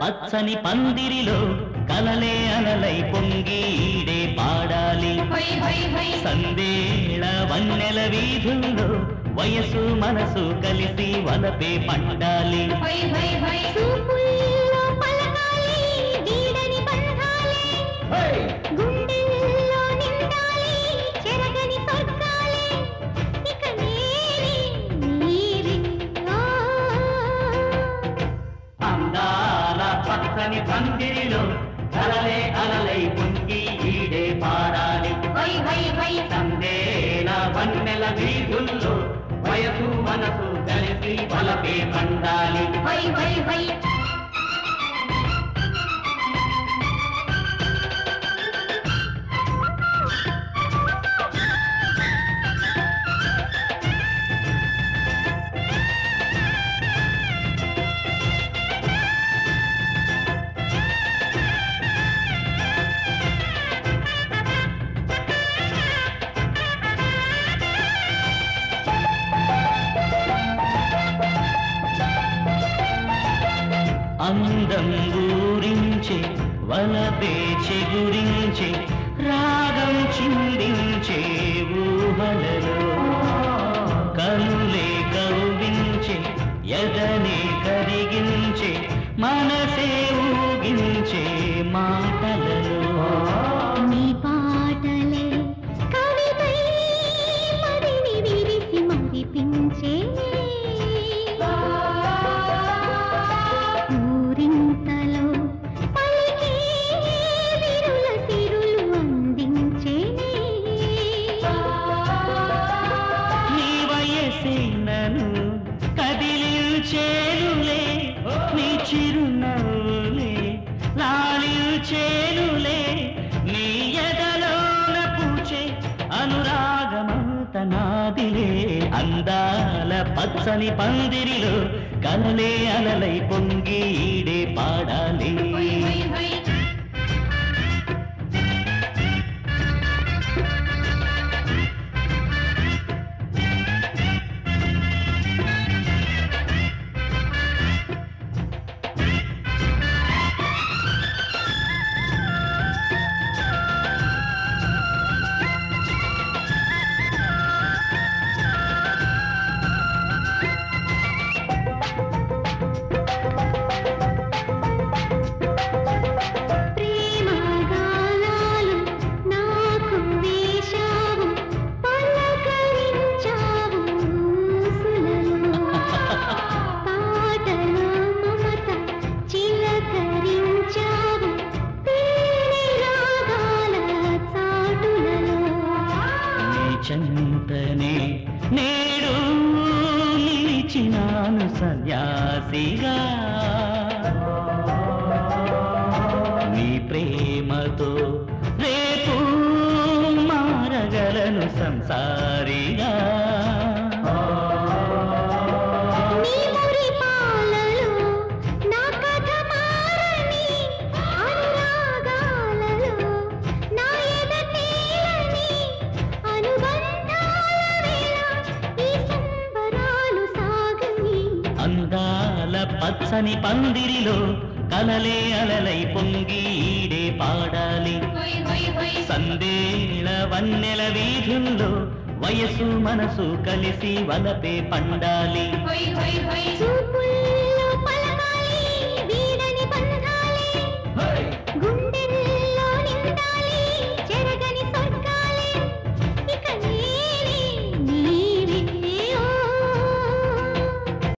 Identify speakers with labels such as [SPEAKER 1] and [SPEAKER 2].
[SPEAKER 1] పచ్చని పందిరిలో కలలే అలలై పొంగి ఈడే పాడాలి. సందేళ వన్నెల వీధుల్లో వయసు మనసు కలిసి వలపే పండాలి పచ్చని పందిరిలో కలలే అలలై పొంగి ఈడే
[SPEAKER 2] హై
[SPEAKER 1] సందేళ వన్నెల వీధుల్లో వయసు మనసు కలిసి వలపే పండాలి. అందం గురించి వలపే గురించి రాగం చిందించే ఊహలలో. కనులే కౌగించే ఎదనే కరిగించే మనసే ఊగించే మా లాలించేనులే నీ ఎదలోన పూచే అనురాగమంత నాదిలే అందాల పచ్చని పందిరిలో కలలే అలలై పొంగి ఈడే పాడాలి. సన్యాసిగా. నీ ప్రేమతో రేపు మారగలను సంసారిగా. పచ్చని పందిరిలో కలలే అలలై పొంగి ఈడే పాడాలి. సందేళ వన్నెల వీధుల్లో వయసు మనసు కలిసి వలపే పండాలి.